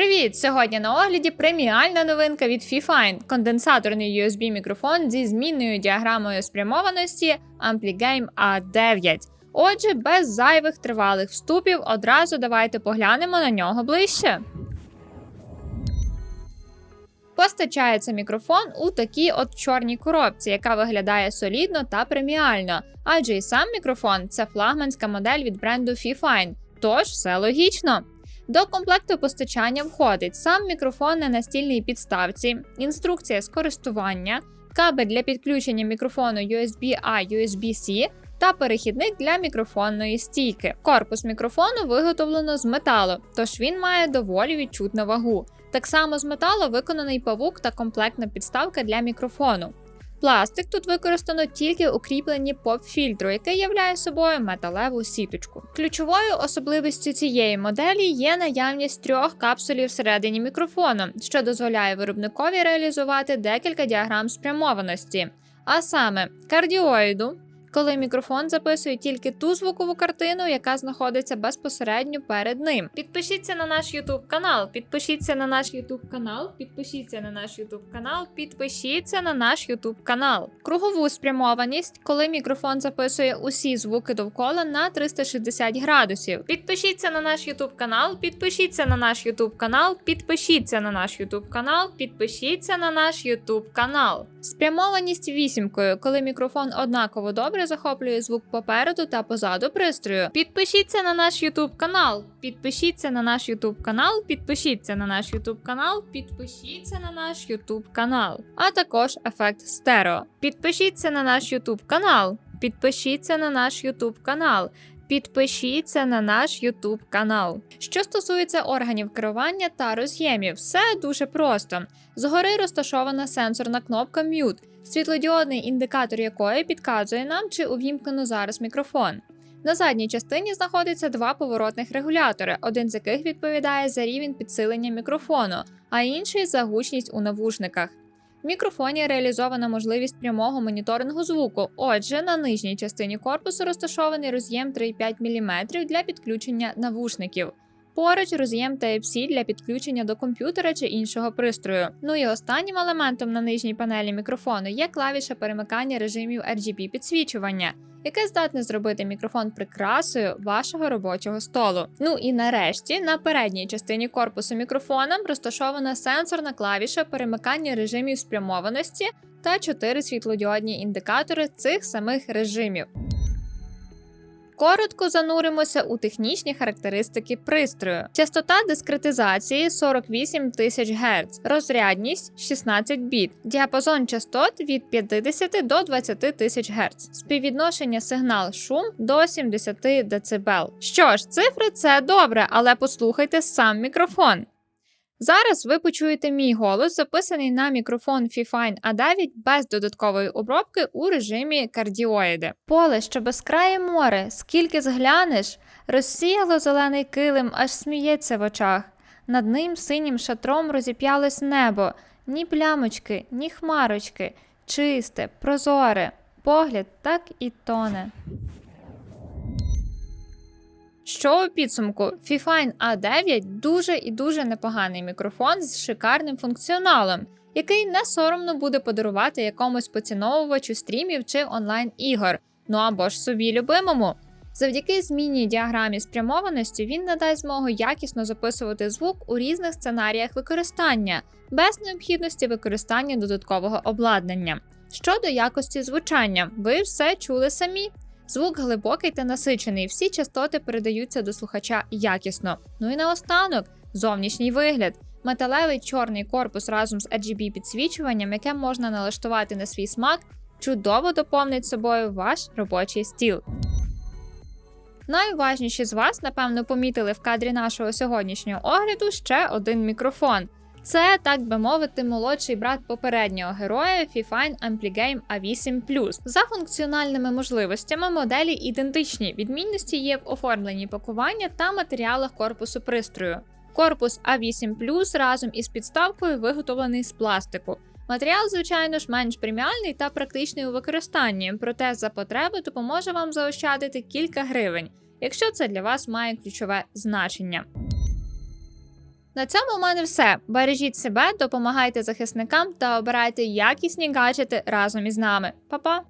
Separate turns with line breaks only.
Привіт! Сьогодні на огляді преміальна новинка від Fifine – конденсаторний USB мікрофон зі змінною діаграмою спрямованості Ampligame A9. Отже, без зайвих тривалих вступів одразу давайте поглянемо на нього ближче. Постачається мікрофон у такій от чорній коробці, яка виглядає солідно та преміально. Адже і сам мікрофон це флагманська модель від бренду Fifine, тож все логічно. До комплекту постачання входить сам мікрофон на настільній підставці, інструкція з користування, кабель для підключення мікрофону USB-A USB-C та перехідник для мікрофонної стійки. Корпус мікрофону виготовлено з металу, тож він має доволі відчутну вагу. Так само з металу виконаний павук та комплектна підставка для мікрофону. Пластик тут використано тільки у кріпленні поп-фільтру, який являє собою металеву сіточку. Ключовою особливістю цієї моделі є наявність трьох капсулів всередині мікрофону, що дозволяє виробникові реалізувати декілька діаграм спрямованості, а саме кардіоїду. Коли мікрофон записує тільки ту звукову картину, яка знаходиться безпосередньо перед ним. Підпишіться на наш YouTube канал, підпишіться на наш YouTube канал, підпишіться на наш YouTube канал, підпишіться на наш YouTube канал. Кругову спрямованість, коли мікрофон записує усі звуки довкола на 360 градусів. Підпишіться на наш YouTube канал, підпишіться на наш YouTube канал, підпишіться на наш YouTube канал, підпишіться на наш YouTube канал. Спрямованість вісімкою, коли мікрофон однаково добре захоплює звук попереду та позаду пристрою. Підпишіться на наш YouTube канал, підпишіться на наш YouTube канал, підпишіться на наш YouTube канал, підпишіться на наш YouTube канал, а також ефект стерео. Підпишіться на наш YouTube канал, підпишіться на наш YouTube канал. Підпишіться на наш YouTube канал. Що стосується органів керування та роз'ємів, все дуже просто. Згори розташована сенсорна кнопка Mute, світлодіодний індикатор якої підказує нам, чи увімкнено зараз мікрофон. На задній частині знаходиться два поворотних регулятори, один з яких відповідає за рівень підсилення мікрофону, а інший за гучність у навушниках. В мікрофоні реалізована можливість прямого моніторингу звуку. Отже, на нижній частині корпусу розташований роз'єм 3,5 мм для підключення навушників. Поруч роз'єм Type-C для підключення до комп'ютера чи іншого пристрою. Ну і останнім елементом на нижній панелі мікрофону є клавіша перемикання режимів RGB підсвічування, яке здатне зробити мікрофон прикрасою вашого робочого столу. Ну і нарешті на передній частині корпусу мікрофона розташована сенсорна клавіша перемикання режимів спрямованості та чотири світлодіодні індикатори цих самих режимів. Коротко зануримося у технічні характеристики пристрою. Частота дискретизації 48 тисяч Гц, розрядність 16 біт, діапазон частот від 50 до 20 тисяч Гц, співвідношення сигнал шум до 70 дБ. Що ж, цифри це добре, але послухайте сам мікрофон. Зараз ви почуєте мій голос, записаний на мікрофон Fifine A9 без додаткової обробки у режимі кардіоїди. Поле, що безкрає море, скільки зглянеш, розсіяло зелений килим, аж сміється в очах. Над ним синім шатром розіп'ялось небо, ні плямочки, ні хмарочки, чисте, прозоре, погляд так і тоне. Що у підсумку, Fifine A9 дуже і дуже непоганий мікрофон з шикарним функціоналом, який не соромно буде подарувати якомусь поціновувачу стрімів чи онлайн ігор, ну або ж собі любимому. Завдяки змінній діаграмі спрямованості він надасть змогу якісно записувати звук у різних сценаріях використання, без необхідності використання додаткового обладнання. Щодо якості звучання, ви все чули самі. Звук глибокий та насичений, всі частоти передаються до слухача якісно. Ну і наостанок, зовнішній вигляд. Металевий чорний корпус разом з RGB підсвічуванням, яке можна налаштувати на свій смак, чудово доповнить собою ваш робочий стіл. Найуважніші з вас, напевно, помітили в кадрі нашого сьогоднішнього огляду ще один мікрофон. Це, так би мовити, молодший брат попереднього героя Fifine Ampligame A8 За функціональними можливостями моделі ідентичні. Відмінності є в оформленні пакування та матеріалах корпусу пристрою. Корпус A8 разом із підставкою виготовлений з пластику. Матеріал, звичайно ж, менш преміальний та практичний у використанні, проте за потреби допоможе вам заощадити кілька гривень, якщо це для вас має ключове значення. На цьому в мене все. Бережіть себе, допомагайте захисникам та обирайте якісні гаджети разом із нами. Па-па!